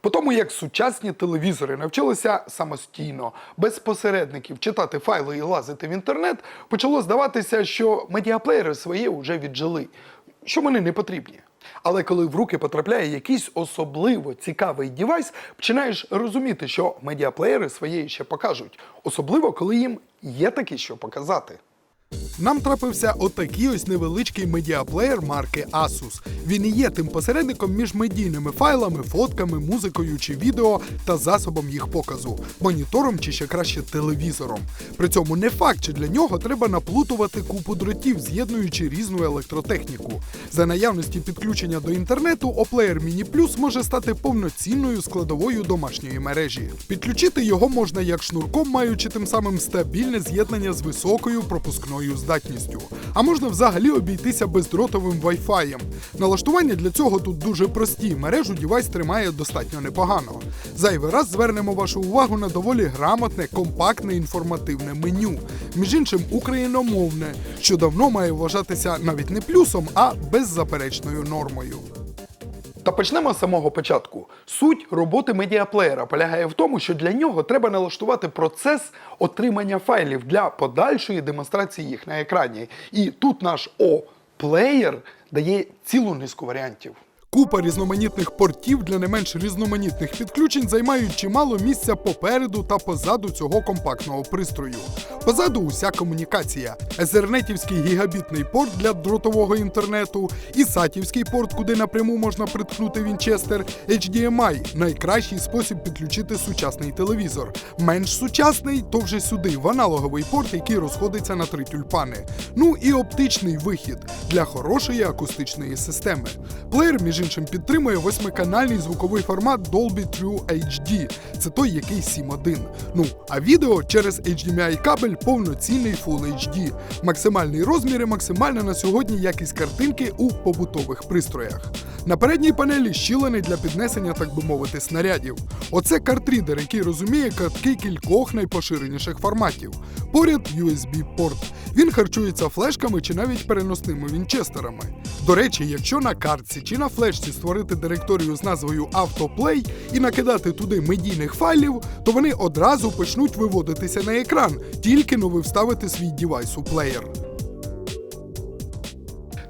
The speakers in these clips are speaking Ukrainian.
По тому, як сучасні телевізори навчилися самостійно, без посередників читати файли і лазити в інтернет, почало здаватися, що медіаплеєри своє вже віджили, що вони не потрібні. Але коли в руки потрапляє якийсь особливо цікавий дівайс, починаєш розуміти, що медіаплеєри своє ще покажуть, особливо коли їм є таке що показати. Нам трапився отакий ось невеличкий медіаплеєр марки Asus. Він і є тим посередником між медійними файлами, фотками, музикою чи відео та засобом їх показу, монітором чи ще краще телевізором. При цьому не факт, чи для нього треба наплутувати купу дротів, з'єднуючи різну електротехніку. За наявності підключення до інтернету, оплеєр Mini Plus може стати повноцінною складовою домашньої мережі. Підключити його можна як шнурком, маючи тим самим стабільне з'єднання з високою пропускною здатністю. А можна взагалі обійтися бездротовим Wi-Fi. Налаштування для цього тут дуже прості. Мережу дівайс тримає достатньо непогано. Зайвий раз звернемо вашу увагу на доволі грамотне, компактне інформативне меню, між іншим україномовне, що давно має вважатися навіть не плюсом, а беззаперечною нормою. Та почнемо з самого початку. Суть роботи медіаплеєра полягає в тому, що для нього треба налаштувати процес отримання файлів для подальшої демонстрації їх на екрані. І тут наш О-плеєр дає цілу низку варіантів. Купа різноманітних портів для не менш різноманітних підключень займають чимало місця попереду та позаду цього компактного пристрою. Позаду уся комунікація, есернетівський гігабітний порт для дротового інтернету, і сатівський порт, куди напряму можна приткнути Вінчестер, HDMI – найкращий спосіб підключити сучасний телевізор. Менш сучасний то вже сюди, в аналоговий порт, який розходиться на три тюльпани. Ну і оптичний вихід для хорошої акустичної системи. Плеєр, між іншим, підтримує восьмиканальний звуковий формат Dolby True HD. Це той, який 7.1. Ну а відео через HDMI кабель повноцінний Full HD. Максимальний розмір і максимальна на сьогодні якість картинки у побутових пристроях. На передній панелі щілини для піднесення, так би мовити, снарядів. Оце картрідер, який розуміє картки кількох найпоширеніших форматів. Поряд USB-порт. Він харчується флешками чи навіть переносними вінчестерами. До речі, якщо на картці чи на флешці створити директорію з назвою Autoplay і накидати туди медійних файлів, то вони одразу почнуть виводитися на екран, тільки но ви вставите свій дівайс у плеєр.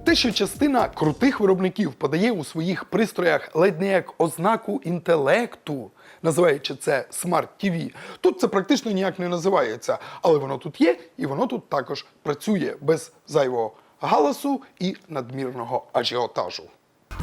Те, що частина крутих виробників подає у своїх пристроях ледь не як ознаку інтелекту, називаючи це Smart TV, тут це практично ніяк не називається, але воно тут є і воно тут також працює без зайвого галасу і надмірного ажіотажу.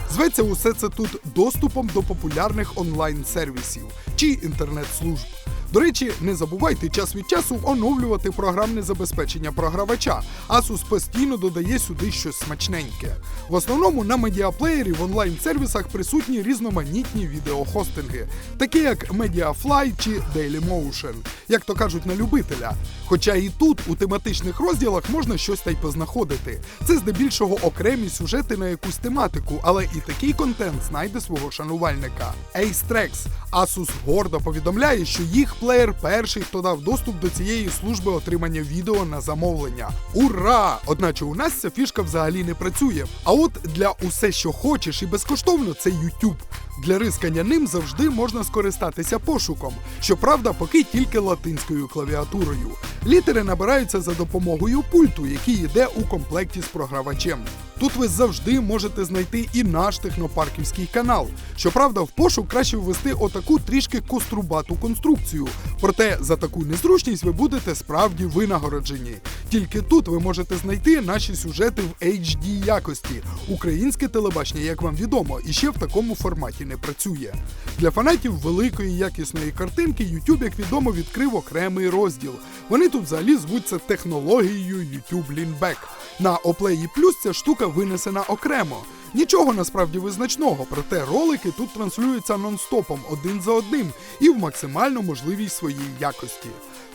Зветься усе це тут доступом до популярних онлайн-сервісів чи інтернет-служб. До речі, не забувайте час від часу оновлювати програмне забезпечення програвача. Asus постійно додає сюди щось смачненьке. В основному на медіаплеєрі в онлайн-сервісах присутні різноманітні відеохостинги, такі як Mediafly чи Dailymotion, як то кажуть на любителя. Хоча і тут, у тематичних розділах, можна щось та й познаходити. Це здебільшого окремі сюжети на якусь тематику, але і такий контент знайде свого шанувальника. Ace Asus гордо повідомляє, що їх плеєр перший, хто дав доступ до цієї служби отримання відео на замовлення. Ура! Одначе у нас ця фішка взагалі не працює. А от для усе, що хочеш, і безкоштовно, це YouTube. Для рискання ним завжди можна скористатися пошуком. Щоправда, поки тільки латинською клавіатурою. Літери набираються за допомогою пульту, який йде у комплекті з програвачем. Тут ви завжди можете знайти і наш технопарківський канал. Щоправда, в пошук краще ввести отаку трішки кострубату конструкцію. Проте за таку незручність ви будете справді винагороджені. Тільки тут ви можете знайти наші сюжети в HD якості. Українське телебачення, як вам відомо, і ще в такому форматі не працює. Для фанатів великої якісної картинки YouTube, як відомо, відкрив окремий розділ. Вони тут взагалі звуться технологією YouTube Leanback. На Oplay Plus ця штука винесена окремо. Нічого насправді визначного, проте ролики тут транслюються нон-стопом один за одним і в максимально можливій своїй якості.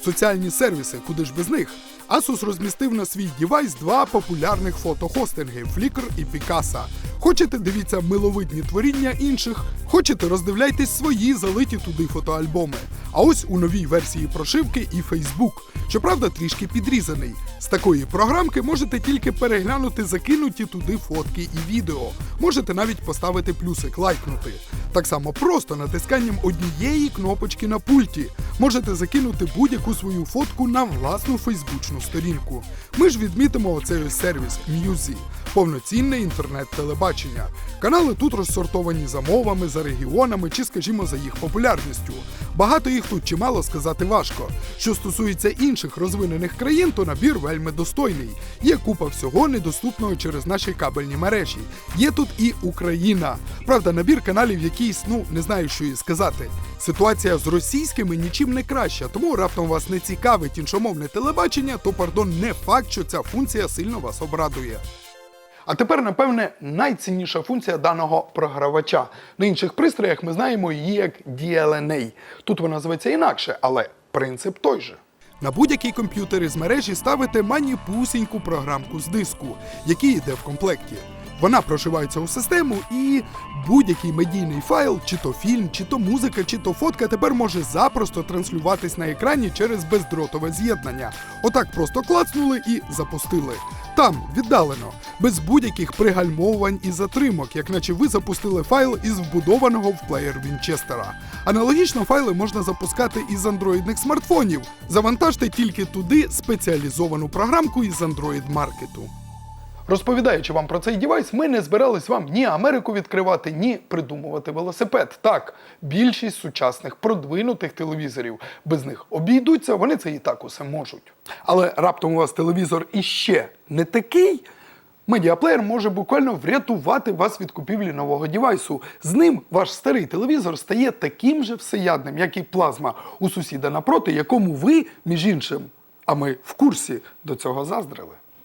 Соціальні сервіси, куди ж без них? Asus розмістив на свій дівайс два популярних фотохостинги Flickr і Picasa. Хочете дивіться миловидні творіння інших, хочете роздивляйтесь свої залиті туди фотоальбоми. А ось у новій версії прошивки і Facebook. Щоправда, трішки підрізаний. З такої програмки можете тільки переглянути закинуті туди фотки і відео. Можете навіть поставити плюсик, лайкнути. Так само просто натисканням однієї кнопочки на пульті можете закинути будь-яку свою фотку на власну фейсбучну сторінку. Ми ж відмітимо оцей сервіс М'юзі, повноцінне інтернет-телебачення. Канали тут розсортовані за мовами, за регіонами чи, скажімо, за їх популярністю. Багато їх тут чимало сказати важко. Що стосується інших розвинених країн, то набір вельми достойний. Є купа всього недоступного через наші кабельні мережі. Є тут і Україна. Правда, набір каналів якийсь, ну не знаю, що і сказати. Ситуація з російськими нічим не краща, тому раптом вас не цікавить іншомовне телебачення, то пардон, не факт, що ця функція сильно вас обрадує. А тепер, напевне, найцінніша функція даного програвача. На інших пристроях ми знаємо її як DLNA. Тут вона зветься інакше, але принцип той же. На будь-який комп'ютер із мережі ставите маніпусіньку програмку з диску, який йде в комплекті. Вона прошивається у систему, і будь-який медійний файл, чи то фільм, чи то музика, чи то фотка тепер може запросто транслюватись на екрані через бездротове з'єднання. Отак просто клацнули і запустили. Там, віддалено, без будь-яких пригальмовувань і затримок, як наче ви запустили файл із вбудованого в плеєр Вінчестера. Аналогічно файли можна запускати із андроїдних смартфонів. Завантажте тільки туди спеціалізовану програмку із Android маркету. Розповідаючи вам про цей девайс, ми не збирались вам ні Америку відкривати, ні придумувати велосипед. Так, більшість сучасних продвинутих телевізорів без них обійдуться, вони це і так усе можуть. Але раптом у вас телевізор іще не такий. Медіаплеєр може буквально врятувати вас від купівлі нового девайсу. З ним ваш старий телевізор стає таким же всеядним, як і плазма у сусіда напроти, якому ви, між іншим, а ми в курсі до цього заздрили.